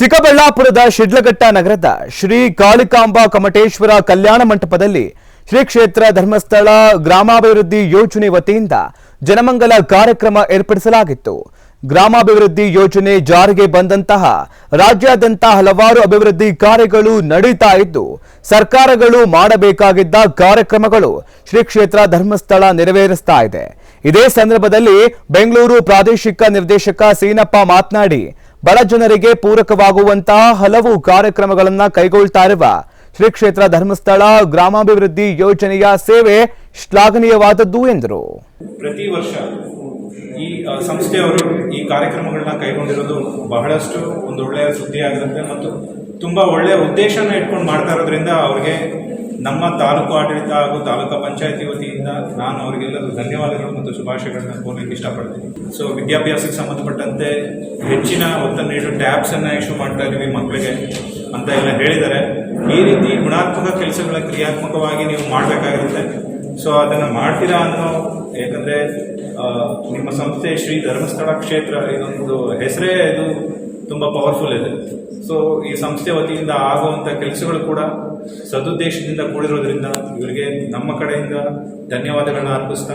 ಚಿಕ್ಕಬಳ್ಳಾಪುರದ ಶಿಡ್ಲಘಟ್ಟ ನಗರದ ಶ್ರೀ ಕಾಳಿಕಾಂಬಾ ಕಮಟೇಶ್ವರ ಕಲ್ಯಾಣ ಮಂಟಪದಲ್ಲಿ ಶ್ರೀ ಕ್ಷೇತ್ರ ಧರ್ಮಸ್ಥಳ ಗ್ರಾಮಾಭಿವೃದ್ಧಿ ಯೋಜನೆ ವತಿಯಿಂದ ಜನಮಂಗಲ ಕಾರ್ಯಕ್ರಮ ಏರ್ಪಡಿಸಲಾಗಿತ್ತು. ಗ್ರಾಮಾಭಿವೃದ್ಧಿ ಯೋಜನೆ ಜಾರಿಗೆ ಬಂದಂತಹ ರಾಜ್ಯಾದ್ಯಂತ ಹಲವಾರು ಅಭಿವೃದ್ಧಿ ಕಾರ್ಯಗಳು ನಡೀತಾ ಇದ್ದು, ಸರ್ಕಾರಗಳು ಮಾಡಬೇಕಾಗಿದ್ದ ಕಾರ್ಯಕ್ರಮಗಳು ಶ್ರೀ ಕ್ಷೇತ್ರ ಧರ್ಮಸ್ಥಳ ನೆರವೇರಿಸ್ತಾ ಇದೆ. ಇದೇ ಸಂದರ್ಭದಲ್ಲಿ ಬೆಂಗಳೂರು ಪ್ರಾದೇಶಿಕ ನಿರ್ದೇಶಕ ಸೀನಪ್ಪ ಮಾತನಾಡಿ ಬಡ ಜನರಿಗೆ ಪೂರಕವಾಗುವಂತಹ ಹಲವು ಕಾರ್ಯಕ್ರಮಗಳನ್ನು ಕೈಗೊಳ್ತಾ ಇರುವ ಶ್ರೀ ಕ್ಷೇತ್ರ ಧರ್ಮಸ್ಥಳ ಗ್ರಾಮಾಭಿವೃದ್ಧಿ ಯೋಜನೆಯ ಸೇವೆ ಶ್ಲಾಘನೀಯವಾದದ್ದು ಎಂದರು. ಪ್ರತಿ ವರ್ಷ ಈ ಸಂಸ್ಥೆಯವರು ಈ ಕಾರ್ಯಕ್ರಮಗಳನ್ನ ಕೈಗೊಂಡಿರೋದು ಬಹಳಷ್ಟು ಒಂದು ಒಳ್ಳೆಯ ಸುದ್ದಿ ಆಗಿರುತ್ತೆ ಮತ್ತು ತುಂಬಾ ಒಳ್ಳೆಯ ಉದ್ದೇಶನ ಇಟ್ಕೊಂಡು ಮಾಡ್ತಾ ಇರೋದ್ರಿಂದ ಅವ್ರಿಗೆ ನಮ್ಮ ತಾಲೂಕು ಆಡಳಿತ ಹಾಗೂ ತಾಲೂಕು ಪಂಚಾಯತಿ ವತಿಯಿಂದ ನಾನು ಅವರಿಗೆಲ್ಲರೂ ಧನ್ಯವಾದಗಳು ಮತ್ತು ಶುಭಾಶಯಗಳನ್ನು ಕೋರ್ಲಿಕ್ಕೆ ಇಷ್ಟಪಡ್ತೀನಿ. ಸೊ ವಿದ್ಯಾಭ್ಯಾಸಕ್ಕೆ ಸಂಬಂಧಪಟ್ಟಂತೆ ಹೆಚ್ಚಿನ ಒತ್ತನ್ನು ಟ್ಯಾಬ್ಸ್ ಅನ್ನ ಇಶ್ಯೂ ಮಾಡ್ತಾ ಇದೀವಿ ಮಕ್ಕಳಿಗೆ ಅಂತ ಎಲ್ಲ ಹೇಳಿದ್ದಾರೆ. ಈ ರೀತಿ ಗುಣಾತ್ಮಕ ಕೆಲಸಗಳ ಕ್ರಿಯಾತ್ಮಕವಾಗಿ ನೀವು ಮಾಡಬೇಕಾಗಿರುತ್ತೆ. ಸೊ ಅದನ್ನು ಮಾಡ್ತೀರಾ ಅನ್ನೋ ಯಾಕಂದ್ರೆ ನಿಮ್ಮ ಸಂಸ್ಥೆ ಶ್ರೀ ಧರ್ಮಸ್ಥಳ ಕ್ಷೇತ್ರ ಇದೊಂದು ಹೆಸರೇ ಇದು ತುಂಬಾ ಪವರ್ಫುಲ್ ಇದೆ. ಸೊ ಈ ಸಂಸ್ಥೆ ವತಿಯಿಂದ ಆಗುವಂತ ಕೆಲಸಗಳು ಕೂಡ ಸದುದ್ದೇಶದಿಂದ ಕೂಡಿರೋದ್ರಿಂದ ಇವರಿಗೆ ನಮ್ಮ ಕಡೆಯಿಂದ ಧನ್ಯವಾದಗಳನ್ನ ಅರ್ಪಿಸ್ತಾ